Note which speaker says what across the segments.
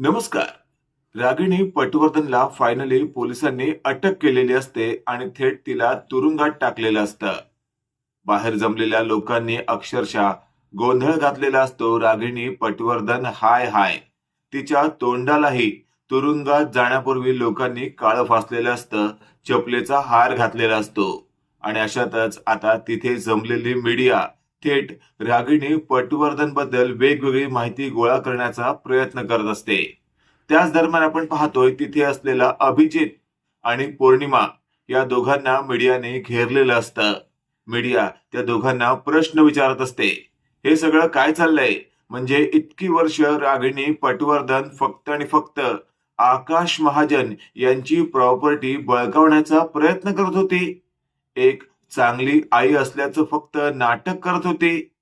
Speaker 1: नमस्कार. रागिणी पटवर्धनला फायनली पोलिसांनी अटक केलेली असते आणि थेट तिला तुरुंगात टाकलेलं असतं. बाहेर जमलेल्या लोकांनी अक्षरशः गोंधळ घातलेला असतो रागिणी पटवर्धन हाय हाय. तिच्या तोंडालाही तुरुंगात जाण्यापूर्वी लोकांनी काळं फासलेलं असतं चपलेचा हार घातलेला असतो. आणि अशातच आता तिथे जमलेली मीडिया थेट रागिणी पटवर्धनबद्दल वेगवेगळी माहिती गोळा करण्याचा प्रयत्न करत असते. त्याच दरम्यान आपण पाहतोय तिथे असलेला अभिजित आणि पौर्णिमा या दोघांना मीडियाने घेरलेलं असतं. मीडिया त्या दोघांना प्रश्न विचारत असते. हे सगळं काय चाललंय? म्हणजे इतकी वर्ष रागिणी पटवर्धन फक्त आणि फक्त आकाश महाजन यांची प्रॉपर्टी बळकावण्याचा प्रयत्न करत होती. एक चांगली आई असल्याचं फक्त नाटक करत होती.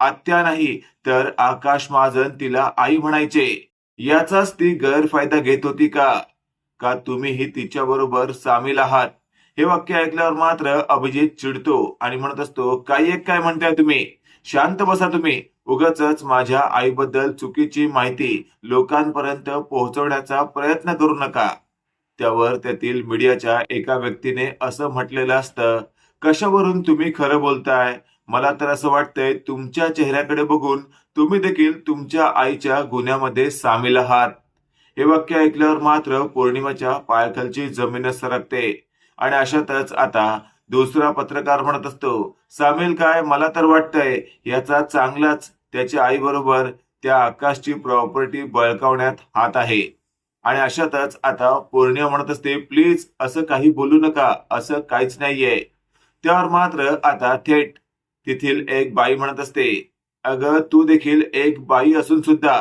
Speaker 1: आत्या नाही तर आकाश महाजन तिला आई म्हणायचे. याचाच ती गैरफायदा घेत होती का? का तुम्हीही तिच्या बरोबर सामील आहात? हे वाक्य ऐकल्यावर मात्र अभिजित चिडतो आणि म्हणत असतो काय एक काय म्हणताय तुम्ही? शांत बसा तुम्ही. उगाच माझ्या आईबद्दल चुकीची माहिती लोकांपर्यंत पोहोचवण्याचा प्रयत्न करू नका. त्यावर त्यातील मीडियाच्या एका व्यक्तीने असं म्हटलेलं असतं कशावरून तुम्ही खरं बोलताय? मला तर असं वाटतंय तुमच्या चेहऱ्याकडे बघून तुम्ही देखील तुमच्या आईच्या गुन्ह्यामध्ये सामील आहात. हे वाक्य ऐकल्यावर मात्र पौर्णिमाच्या पायाखालची जमीनच सरकते. आणि अशातच आता दुसरा पत्रकार म्हणत असतो सामील काय? मला तर वाटतंय याचा चांगलाच त्याच्या आई बरोबर त्या आकाशची प्रॉपर्टी बळकावण्यात हात आहे. आणि अशातच आता पौर्णिमा म्हणत असते प्लीज असं काही बोलू नका असं काहीच नाहीये. त्यावर मात्र आता थेट तेथील एक बाई म्हणत असते अगं तू देखील एक बाई असून सुद्धा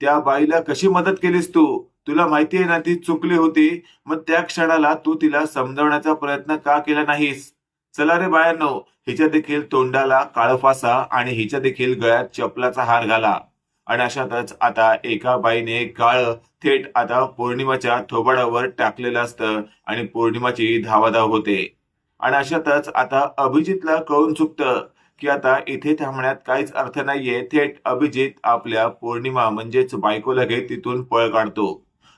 Speaker 1: त्या बाईला कशी मदत केलीस तू? तुला माहिती आहे ना ती चुकली होती मग त्या क्षणाला तू तिला समजवण्याचा प्रयत्न का केला नाहीस? चला रे बायांनो हिच्या देखील तोंडाला काळफासा आणि हिच्या देखील गळ्यात चपलाचा हार घाला. आणि अशातच आता एका बाईने काळ थेट आता पौर्णिमाच्या थोबाडावर टाकलेलं असतं आणि पौर्णिमाची धावाधाव होते. आणि अशातच आता अभिजितला कळून चुकतं की आता इथे थांबण्यात काहीच अर्थ नाहीये. थेट अभिजित आपल्या पौर्णिमा म्हणजेच बायकोला घेत तिथून पळ काढतो.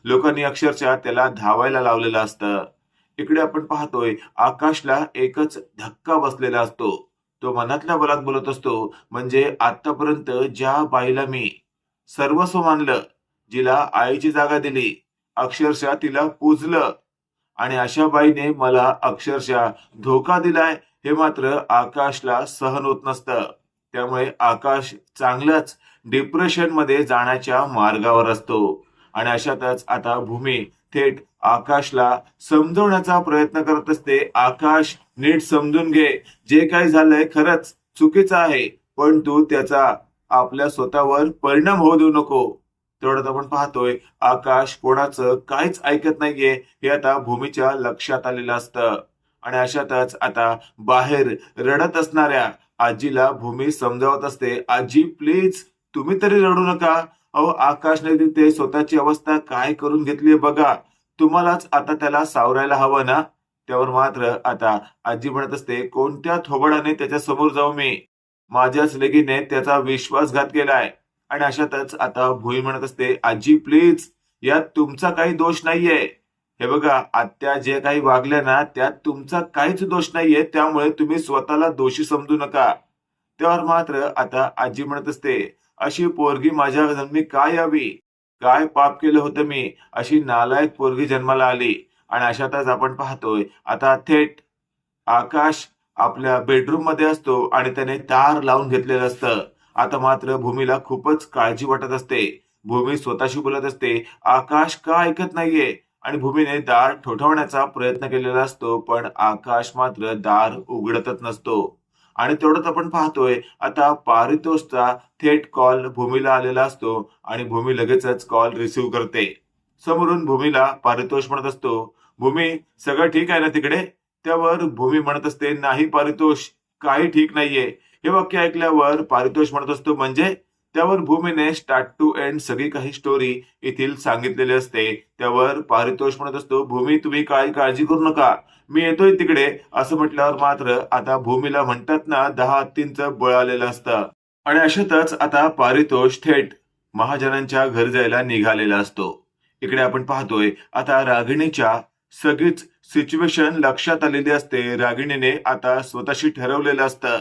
Speaker 1: लोकांनी अक्षरशः त्याला धावायला लावलेलं असतं. इकडे आपण पाहतोय आकाशला एकच धक्का बसलेला असतो. तो मनातल्या बलात बोलत असतो म्हणजे आतापर्यंत ज्या बाईला मी सर्वस्व मानलं जिला आईची जागा दिली अक्षरशः तिला पूजलं आणि अशा बाईने मला अक्षरशः धोका दिलाय हे मात्र आकाशला सहन होत नसतं. त्यामुळे आकाश चांगलाच डिप्रेशनमध्ये जाण्याच्या मार्गावर असतो. आणि अशातच आता भूमी थेट आकाशला समजवण्याचा प्रयत्न करत असते. आकाश नीट समजून घे. जे काही झालंय खरंच चुकीचं आहे. पण तू त्याचा आपल्या स्वतःवर परिणाम होऊ देऊ नको. तेवढ्यात आपण पाहतोय आकाश कोणाचं काहीच ऐकत नाहीये हे आता भूमीच्या लक्षात आलेलं असतं. आणि अशातच आता बाहेर रडत असणाऱ्या आजीला भूमी समजावत असते आजी प्लीज तुम्ही तरी रडू नका. अहो आकाशने तिथे स्वतःची अवस्था काय करून घेतली बघा. तुम्हालाच आता त्याला सावरायला हवं ना? त्यावर मात्र आता आजी म्हणत असते कोणत्या थोबडाने त्याच्यासमोर जाऊ मी? माझ्याच लेगीने त्याचा विश्वासघात केलाय. आणि अशातच आता भुई म्हणत असते आजी प्लीज यात तुमचा काही दोष नाहीये. हे बघा आत्या जे काही वागल्या ना त्यात तुमचा काहीच दोष नाहीये त्यामुळे तुम्ही स्वतःला दोषी समजू नका. त्यावर मात्र आता आजी म्हणत असते अशी पोरगी माझ्या जन्मी काय यावी? काय पाप केलं होतं मी? अशी नालायक पोरगी जन्माला आली. आणि अशातच आपण पाहतोय आता थेट आकाश आपल्या बेडरूममध्ये असतो आणि त्याने तार लावून घेतलेलं असतं. आता मात्र भूमीला खूपच काळजी वाटत असते. भूमी स्वतःशी बोलत असते आकाश का ऐकत नाहीये? आणि भूमीने दार ठोठावण्याचा प्रयत्न केलेला असतो पण आकाश मात्र दार उघडतच नसतो. आणि तेवढंच आपण पाहतोय आता पारितोषचा थेट कॉल भूमीला आलेला असतो आणि भूमी लगेचच कॉल रिसिव्ह करते. समोरून भूमीला पारितोष म्हणत असतो भूमी सगळं ठीक आहे ना तिकडे? त्यावर भूमी म्हणत असते नाही पारितोष काही ठीक नाहीये. हे वाक्य ऐकल्यावर पारितोष म्हणत असतो म्हणजे त्यावर भूमीने स्टार्ट टू एंड सगळी काही स्टोरी येथील सांगितलेली असते. त्यावर पारितोष म्हणत असतो भूमी तुम्ही काही काळजी करू नका. मी येतोय तिकडे. असं म्हटल्यावर मात्र आता भूमीला म्हणतात ना दहा हत्तींचं बळ आलेलं असतं. आणि अशातच आता पारितोष थेट महाजनांच्या घर जायला निघालेला असतो. इकडे आपण पाहतोय आता रागिणीच्या सगळीच सिच्युएशन लक्षात आलेली असते. रागिणीने आता स्वतःशी ठरवलेलं असतं.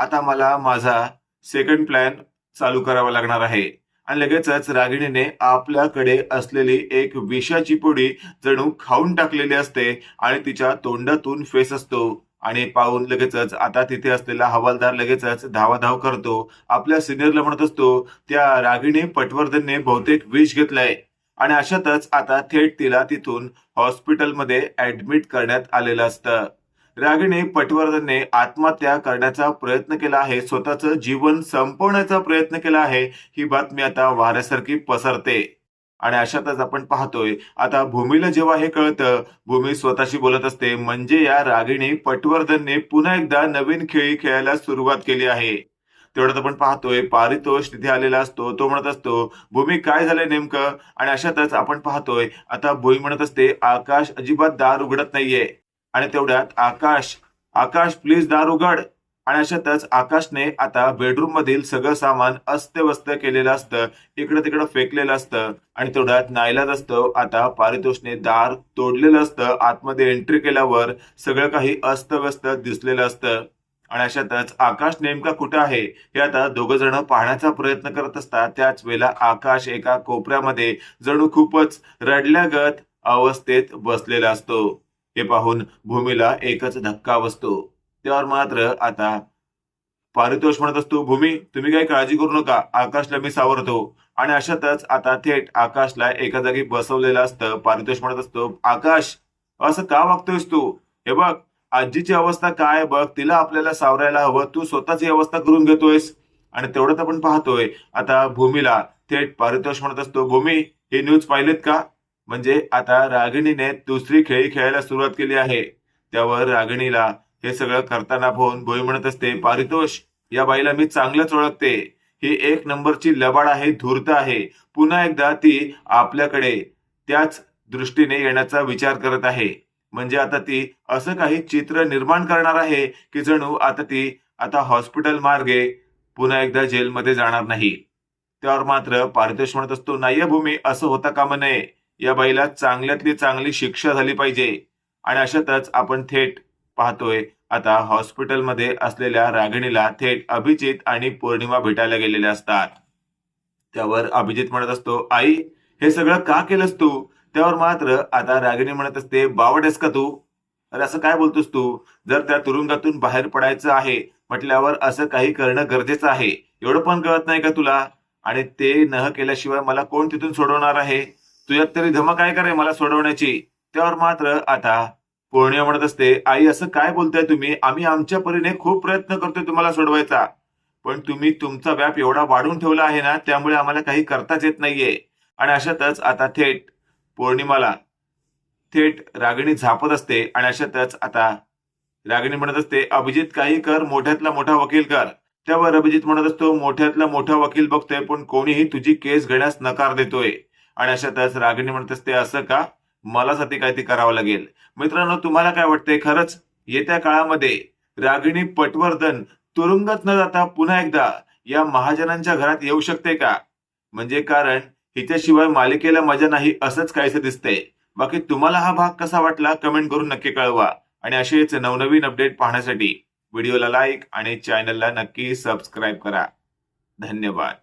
Speaker 1: आता मला माझा सेकंड प्लॅन चालू करावा लागणार आहे. आणि लगेचच रागिणीने आपल्याकडे असलेली एक विषाची पुडी जणू खाऊन टाकलेली असते आणि तिच्या तोंडातून फेस असतो. आणि पाहून लगेचच आता तिथे असलेला हवालदार लगेचच धावाधाव करतो. आपल्या सिनियरला म्हणत असतो त्या रागिणी पटवर्धनने बहुतेक विष घेतलाय. आणि अशातच आता थेट तिला तिथून हॉस्पिटलमध्ये ऍडमिट करण्यात आलेलं असतं. रागिणी पटवर्धनने आत्महत्या करण्याचा प्रयत्न केला आहे. स्वतःचं जीवन संपवण्याचा प्रयत्न केला आहे. ही बातमी आता वाऱ्यासारखी पसरते. आणि अशातच आपण पाहतोय आता भूमीला जेव्हा हे कळतं भूमी स्वतःशी बोलत असते. म्हणजे या रागिणी पटवर्धनने पुन्हा एकदा नवीन खेळी खेळायला सुरुवात केली आहे. तेवढ्यात आपण पाहतोय पारितोष तिथे आलेला असतो तो म्हणत असतो भूमी काय झालंय नेमकं? आणि अशातच आपण पाहतोय आता भूमी म्हणत असते आकाश अजिबात दार उघडत नाहीये. आणि तेवढ्यात आकाश आकाश प्लीज दार उघड. आणि अशातच आकाशने आता बेडरूम मधील सगळं सामान अस्तव्यस्त केलेलं असतं. इकडं तिकडं फेकलेलं असतं. आणि तेवढ्यात नाईलाज असतं. आता पारितोषने दार तोडलेलं असतं. आतमध्ये एंट्री केल्यावर सगळं काही अस्तव्यस्त दिसलेलं असतं. आणि अशातच आकाश नेमका कुठं आहे? हे आता दोघ जण पाहण्याचा प्रयत्न करत असतात. त्याच वेळेला आकाश एका कोपऱ्यामध्ये जणू खूपच रडल्यागत अवस्थेत बसलेला असतो. हे पाहून भूमीला एकच धक्का बसतो. त्यावर मात्र आता पारितोष म्हणत असतो भूमी तुम्ही काही काळजी करू नका आकाशला मी सावरतो. आणि अशातच आता थेट आकाशला एका जागी बसवलेलं असतं पारितोष म्हणत असतो आकाश असं का वागतोयस तू? हे बघ आजीची अवस्था काय आहे बघ तिला आपल्याला सावरायला हवं तू स्वतःची अवस्था करून घेतोयस. आणि तेवढ्यात आपण पाहतोय आता भूमीला थेट पारितोष म्हणत असतो भूमी हे न्यूज पाहिलेत का? म्हणजे आता रागिणीने दुसरी खेळी खेळायला सुरुवात केली आहे. त्यावर रागिणीला हे सगळं करताना पाहून भोई म्हणत असते पारितोष या बाईला मी चांगलंच ओळखते. ही एक नंबरची लबाड आहे धूर्त आहे. पुन्हा एकदा ती आपल्याकडे त्याच दृष्टीने येण्याचा विचार करत आहे. म्हणजे आता ती असं काही चित्र निर्माण करणार आहे की जणू आता ती आता हॉस्पिटल मार्गे पुन्हा एकदा जेलमध्ये जाणार नाही. त्यावर मात्र पारितोष म्हणत असतो नाही भूमी असं होता कामा नये. या बाईला चांगल्यातली चांगली शिक्षा झाली पाहिजे. आणि अशातच आपण थेट पाहतोय आता हॉस्पिटलमध्ये असलेल्या रागिणीला थेट अभिजित आणि पौर्णिमा भेटायला गेलेले असतात. त्यावर अभिजित म्हणत असतो आई हे सगळं का केलंस तू? त्यावर मात्र आता रागिणी म्हणत असते बावडेस का तू? अरे असं काय बोलतोस तू? जर त्या तुरुंगातून बाहेर पडायचं आहे म्हटल्यावर असं काही करणं गरजेचं आहे. एवढं पण कळत नाही का तुला? आणि ते न केल्याशिवाय मला कोण तिथून सोडवणार आहे? तुझ्यात तरी धमक आहे का रे मला सोडवण्याची? त्यावर मात्र आता पौर्णिमा म्हणत असते आई असं काय बोलताय तुम्ही? आम्ही आमच्या परीने खूप प्रयत्न करतोय तुम्हाला सोडवायचा. पण तुम्ही तुमचा व्याप एवढा वाढून ठेवला आहे ना त्यामुळे आम्हाला काही करताच येत नाहीये. आणि अशातच आता थेट पौर्णिमाला थेट रागिणी झापत असते आणि अशातच आता रागिणी म्हणत असते अभिजित काही कर मोठ्यातला मोठा वकील कर. त्यावर अभिजित म्हणत असतो मोठ्यातला मोठा वकील बघतोय पण कोणीही तुझी केस घेण्यास नकार देतोय. आणि अशा अशातच रागिणी म्हणतेस ते असं का? मलासाठी काय ते करावं लागेल. मित्रांनो तुम्हाला काय वाटतंय? खरंच येत्या काळामध्ये रागिणी पटवर्धन तुरुंगात न जाता पुन्हा एकदा या महाजनांच्या घरात येऊ शकते का? म्हणजे कारण हिच्याशिवाय मालिकेला मजा नाही असंच काहीसं दिसतंय. बाकी तुम्हाला हा भाग कसा वाटला कमेंट करून नक्की कळवा. आणि असेच नवनवीन अपडेट पाहण्यासाठी व्हिडिओला लाईक आणि चॅनलला नक्की सबस्क्राईब करा. धन्यवाद.